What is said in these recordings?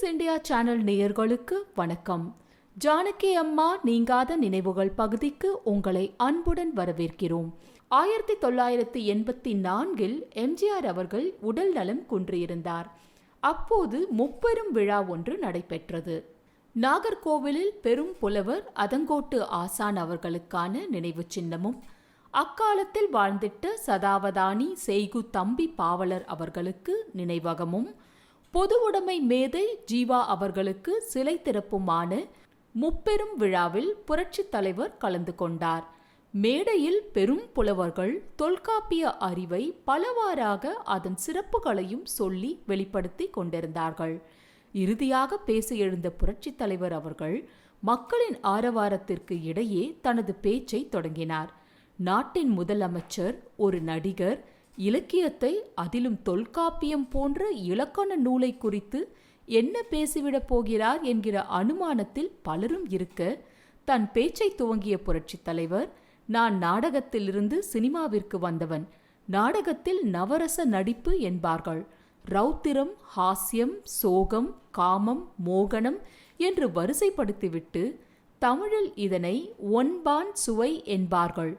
Six India channel நேயர்களுக்கு வணக்கம். ஜானகி அம்மா நீங்காத நினைவுகள் பகுதிக்கு உங்களை அன்புடன் வரவேற்கிறோம். ஆயிரத்தி தொள்ளாயிரத்தி எண்பத்தி நான்கில் எம்ஜிஆர் அவர்கள் உடல் நலம் குன்றியிருந்தார். அப்போது முப்பெரும் விழா ஒன்று நடைபெற்றது. நாகர்கோவிலில் பெரும் புலவர் அதங்கோட்டு ஆசான் அவர்களுக்கான நினைவு சின்னமும் அக்காலத்தில் வாழ்ந்திட்ட சதாவதானி செய்கு தம்பி பாவலர் அவர்களுக்கு நினைவகமும் பொது உடைமை மேதை ஜீவா அவர்களுக்கு சிலை திறப்புமான முப்பெரும் விழாவில் புரட்சித் தலைவர் கலந்து கொண்டார். மேடையில் பெரும் புலவர்கள் தொல்காப்பிய அறிவை பலவாறாக அதன் சிறப்புகளையும் சொல்லி வெளிப்படுத்தி கொண்டிருந்தார்கள். இறுதியாக பேச எழுந்த புரட்சித் தலைவர் அவர்கள் மக்களின் ஆரவாரத்திற்கு இடையே தனது பேச்சை தொடங்கினார். நாட்டின் முதலமைச்சர் ஒரு நடிகர் இலக்கியத்தை அதிலும் தொல்காப்பியம் போன்ற இலக்கண நூலை குறித்து என்ன பேசிவிடப் போகிறார் என்கிற அனுமானத்தில் பலரும் இருக்க தன் பேச்சை துவங்கிய புரட்சித் தலைவர் நான் நாடகத்திலிருந்து சினிமாவிற்கு வந்தவன் நாடகத்தில் நவரச நடிப்பு என்பார்கள். ரௌத்திரம் ஹாஸ்யம் சோகம் காமம் மோகனம் என்று வரிசைப்படுத்திவிட்டு தமிழில் இதனை ஒன்பான் சுவை என்பார்கள்.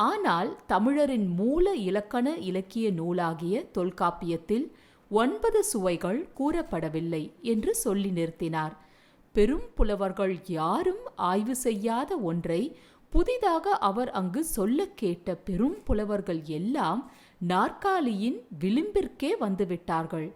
ஆனால் தமிழரின் மூல இலக்கண இலக்கிய நூலாகிய தொல்காப்பியத்தில் ஒன்பது சுவைகள் கூறப்படவில்லை என்று சொல்லி நிறுத்தினார். பெரும் புலவர்கள் யாரும் ஆய்வு செய்யாத ஒன்றை புதிதாக அவர் அங்கு சொல்ல கேட்ட பெரும் புலவர்கள் எல்லாம் நாற்காலியின் விளிம்பிற்கே வந்துவிட்டார்கள்.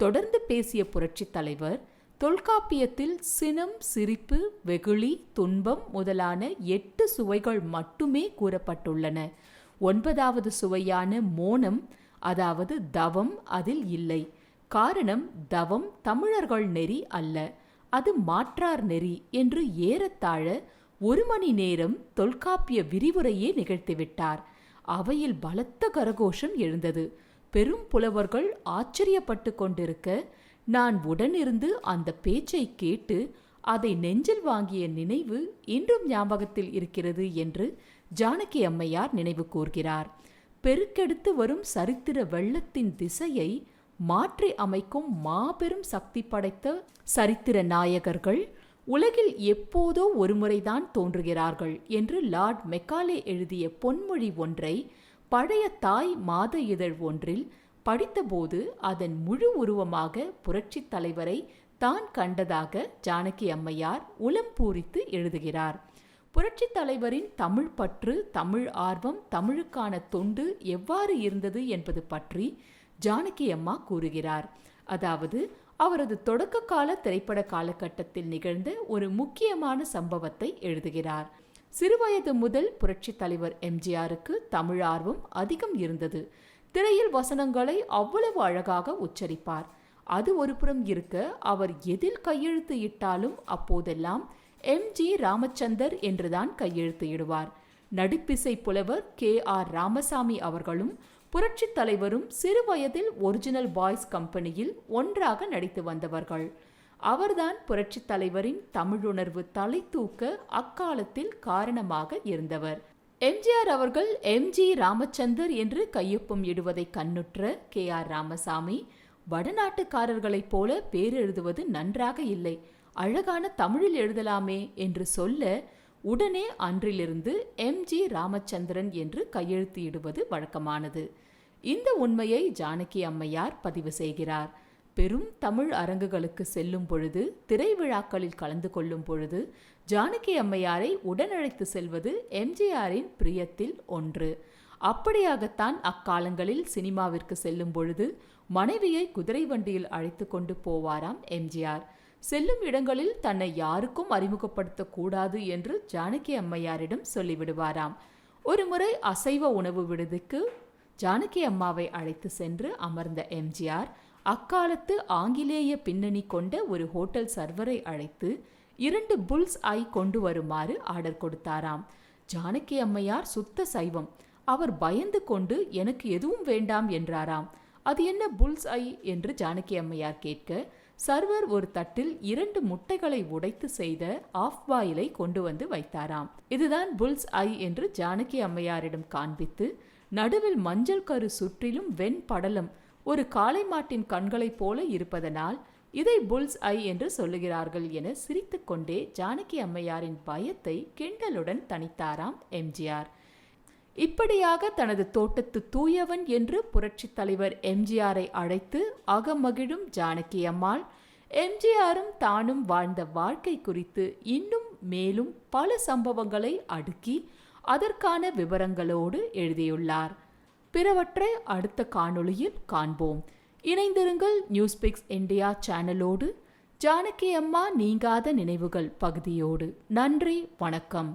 தொடர்ந்து பேசிய புரட்சித் தலைவர் தொல்காப்பியத்தில் சினம் சிரிப்பு வெகுளி துன்பம் முதலான எட்டு சுவைகள் மட்டுமே கூறப்பட்டுள்ளன. ஒன்பதாவது சுவையான மோனம் அதாவது தவம் அதில் இல்லை. காரணம் தவம் தமிழர்கள் நெறி அல்ல. அது மாற்றார் நெறி என்று ஏறத்தாழ ஒரு மணி நேரம் தொல்காப்பிய விரிவுரையே நிகழ்த்திவிட்டார். அவையில் பலத்த கரகோஷம் எழுந்தது. பெரும் புலவர்கள் ஆச்சரியப்பட்டு கொண்டிருக்க நான் உடனிருந்து அந்த பேச்சை கேட்டு அதை நெஞ்சில் வாங்கிய நினைவு இன்றும் ஞாபகத்தில் இருக்கிறது என்று ஜானகி அம்மையார் நினைவு கூர்கிறார். பெருக்கெடுத்து வரும் சரித்திர வெள்ளத்தின் திசையை மாற்றி அமைக்கும் மாபெரும் சக்தி படைத்த சரித்திர நாயகர்கள் உலகில் எப்போதோ ஒருமுறைதான் தோன்றுகிறார்கள் என்று லார்ட் மெக்காலே எழுதிய பொன்மொழி ஒன்றை பழைய தாய் மாத இதழ் ஒன்றில் படித்தபோது அதன் முழு உருவமாக புரட்சித் தலைவரை தான் கண்டதாக ஜானகி அம்மையார் உளம் பூரித்து எழுதுகிறார். புரட்சித் தலைவரின் தமிழ் பற்று தமிழ் ஆர்வம் தமிழுக்கான தொண்டு எவ்வாறு இருந்தது என்பது பற்றி ஜானகி அம்மா கூறுகிறார். அதாவது அவரது தொடக்க கால திரைப்பட காலகட்டத்தில் நிகழ்ந்த ஒரு முக்கியமான சம்பவத்தை எழுதுகிறார். சிறுவயது முதல் புரட்சித் தலைவர் எம்ஜிஆருக்கு தமிழ் ஆர்வம் அதிகம் இருந்தது. திரையில் வசனங்களை அவ்வளவு அழகாக உச்சரிப்பார். அது ஒருபுறம் இருக்க அவர் எதில் கையெழுத்து இட்டாலும் அப்போதெல்லாம் எம். ஜி. ராமச்சந்தர் என்றுதான் கையெழுத்து இடுவார். நடிப்பிசை புலவர் கே. ஆர். ராமசாமி அவர்களும் புரட்சித் தலைவரும் சிறு வயதில் ஒரிஜினல் பாய்ஸ் கம்பெனியில் ஒன்றாக நடித்து வந்தவர்கள். அவர்தான் புரட்சித் தலைவரின் தமிழுணர்வு தலை தூக்க அக்காலத்தில் காரணமாக இருந்தவர். எம்ஜிஆர் அவர்கள் எம்ஜி ராமச்சந்தர் என்று கையொப்பம் இடுவதை கண்ணுற்ற கே ஆர் ராமசாமி வடநாட்டுக்காரர்களைப் போல பேர் எழுதுவது நன்றாக இல்லை. அழகான தமிழில் எழுதலாமே என்று சொல்ல உடனே அன்றிலிருந்து எம்ஜி ராமச்சந்திரன் என்று கையெழுத்து இடுவது வழக்கமானது. இந்த உண்மையை ஜானகி அம்மையார் பதிவு செய்கிறார். பெரும் தமிழ் அரங்குகளுக்கு செல்லும் பொழுது திரைவிழாக்களில் கலந்து கொள்ளும் பொழுது ஜானகி அம்மையாரை உடனழைத்து செல்வது எம்ஜிஆரின் பிரியத்தில் ஒன்று. அப்படியாகத்தான் அக்காலங்களில் சினிமாவிற்கு செல்லும் பொழுது மனைவியை குதிரை வண்டியில் அழைத்து கொண்டு போவாராம் எம்ஜிஆர். செல்லும் இடங்களில் தன்னை யாருக்கும் அறிமுகப்படுத்தக்கூடாது என்று ஜானகி அம்மையாரிடம் சொல்லிவிடுவாராம். ஒருமுறை அசைவ உணவு விடுதிக்கு ஜானகி அம்மாவை அழைத்து சென்று அமர்ந்த எம்ஜிஆர் அக்காலத்து ஆங்கிலேய பின்னணி கொண்ட ஒரு ஹோட்டல் சர்வரை அழைத்து இரண்டு புல்ஸ் ஐ கொண்டு வருமாறு ஆர்டர் கொடுத்தாராம். ஜானகி அம்மையார் சுத்த சைவம். அவர் பயந்து கொண்டு எனக்கு எதுவும் வேண்டாம் என்றாராம். அது என்ன புல்ஸ் ஐ என்று ஜானகி அம்மையார் கேட்க சர்வர் ஒரு தட்டில் இரண்டு முட்டைகளை உடைத்து செய்த ஆஃப் பாயிலை கொண்டு வந்து வைத்தாராம். இதுதான் புல்ஸ் ஐ என்று ஜானகி அம்மையாரிடம் காண்பித்து நடுவில் மஞ்சள் கரு சுற்றிலும் வெண் படலம். ஒரு காளை மாட்டின் கண்களைப் போல இருப்பதனால் இதை புல்ஸ் ஐ என்று சொல்லுகிறார்கள் என சிரித்துக்கொண்டே ஜானகி அம்மையாரின் பயத்தை கிண்டலுடன் தணித்தாராம் எம்ஜிஆர். இப்படியாக தனது தோட்டத்து தூயவன் என்று புரட்சித் தலைவர் எம்ஜிஆரை அழைத்து அகமகிழும் ஜானகி அம்மாள் எம்ஜிஆரும் தானும் வாழ்ந்த வாழ்க்கை குறித்து இன்னும் மேலும் பல சம்பவங்களை அடுக்கி அதற்கான விவரங்களோடு எழுதியுள்ளார். பிறவற்றை அடுத்த காணொளியில் காண்போம். இணைந்திருங்கள் நியூஸ்பிக்ஸ் இந்தியா சேனலோடு. ஜானகி அம்மா நீங்காத நினைவுகள் பகுதியோடு. நன்றி வணக்கம்.